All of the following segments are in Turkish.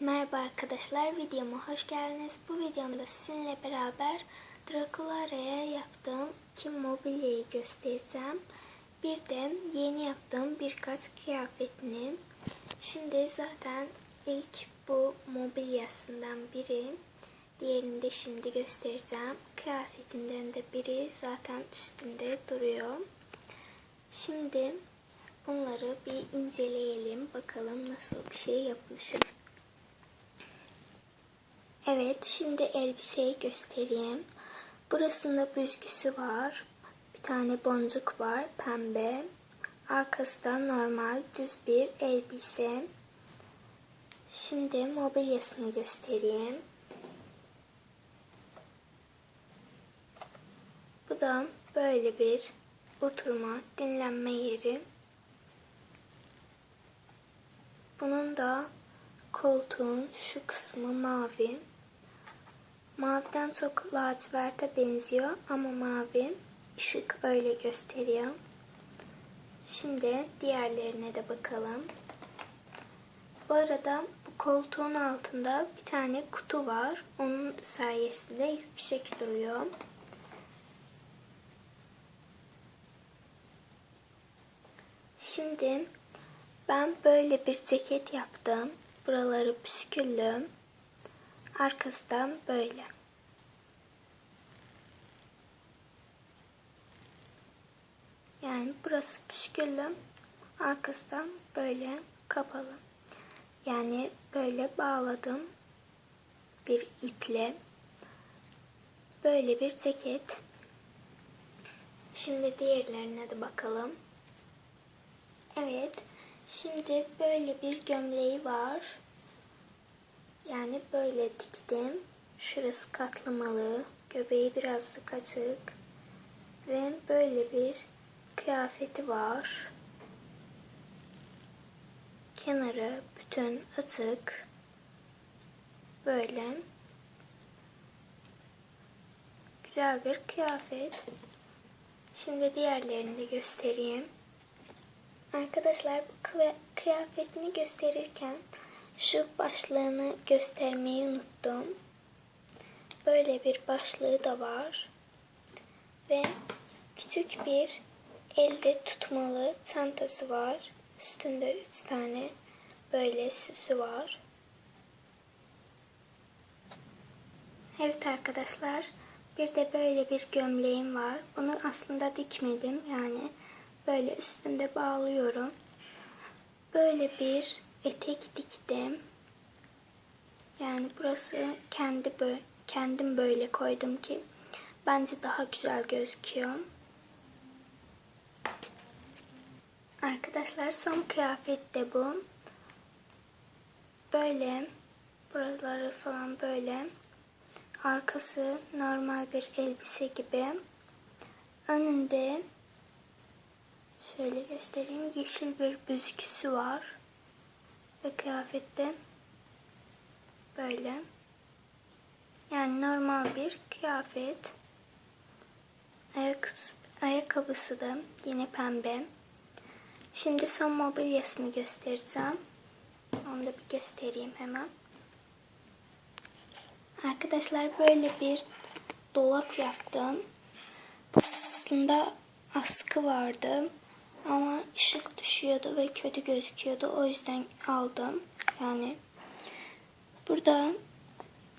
Merhaba arkadaşlar, videoma hoş geldiniz. Bu videomda sizinle beraber Draculara'ya yaptığım iki mobilyayı göstereceğim. Bir de yeni yaptığım birkaç kıyafetini. Şimdi zaten ilk bu mobilyasından biri. Diğerini de şimdi göstereceğim. Kıyafetinden de biri zaten üstünde duruyor. Şimdi bunları bir inceleyelim. Bakalım nasıl bir şey yapmışım. Evet, şimdi elbiseyi göstereyim. Burasında büzgüsü var. Bir tane boncuk var, pembe. Arkasında normal düz bir elbise. Şimdi mobilyasını göstereyim. Bu da böyle bir oturma, dinlenme yeri. Bunun da koltuğun şu kısmı mavi. Maviden çok laciverte benziyor ama mavi ışık öyle gösteriyor. Şimdi diğerlerine de bakalım. Bu arada bu koltuğun altında bir tane kutu var. Onun sayesinde yüksek duruyor. Şimdi ben böyle bir ceket yaptım. Buraları püsküllü. Arkasından böyle. Yani burası püsküllü. Arkasından böyle kapalı. Yani böyle bağladım bir iple. Böyle bir ceket. Şimdi diğerlerine de bakalım. Evet. Şimdi böyle bir gömleği var. Yani böyle diktim. Şurası katlamalı. Göbeği biraz da katık. Ve böyle bir kıyafeti var. Kenarı bütün atık. Böyle. Güzel bir kıyafet. Şimdi diğerlerini de göstereyim. Arkadaşlar bu kıyafetini gösterirken şu başlığını göstermeyi unuttum. Böyle bir başlığı da var. Ve küçük bir elde tutmalı çantası var. Üstünde üç tane böyle süsü var. Evet arkadaşlar bir de böyle bir gömleğim var. Bunu aslında dikmedim yani böyle üstünde bağlıyorum. Böyle bir etek diktim. Yani burası kendi böyle, kendim böyle koydum ki bence daha güzel gözüküyor. Arkadaşlar son kıyafet de bu. Böyle buraları falan böyle. Arkası normal bir elbise gibi. Önünde şöyle göstereyim. Yeşil bir büzgüsü var. Ve kıyafette böyle. Yani normal bir kıyafet. Ayakkabısı, ayakkabısı da yine pembe. Şimdi son mobilyasını göstereceğim. Onu da bir göstereyim hemen. Arkadaşlar böyle bir dolap yaptım. Aslında askı vardı. Ama ışık düşüyordu ve kötü gözüküyordu. O yüzden aldım. Yani burada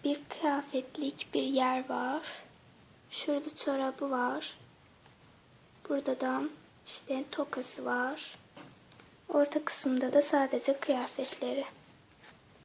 bir kıyafetlik bir yer var. Şurada çorabı var. Burada da işte tokası var. Orta kısımda da sadece kıyafetleri.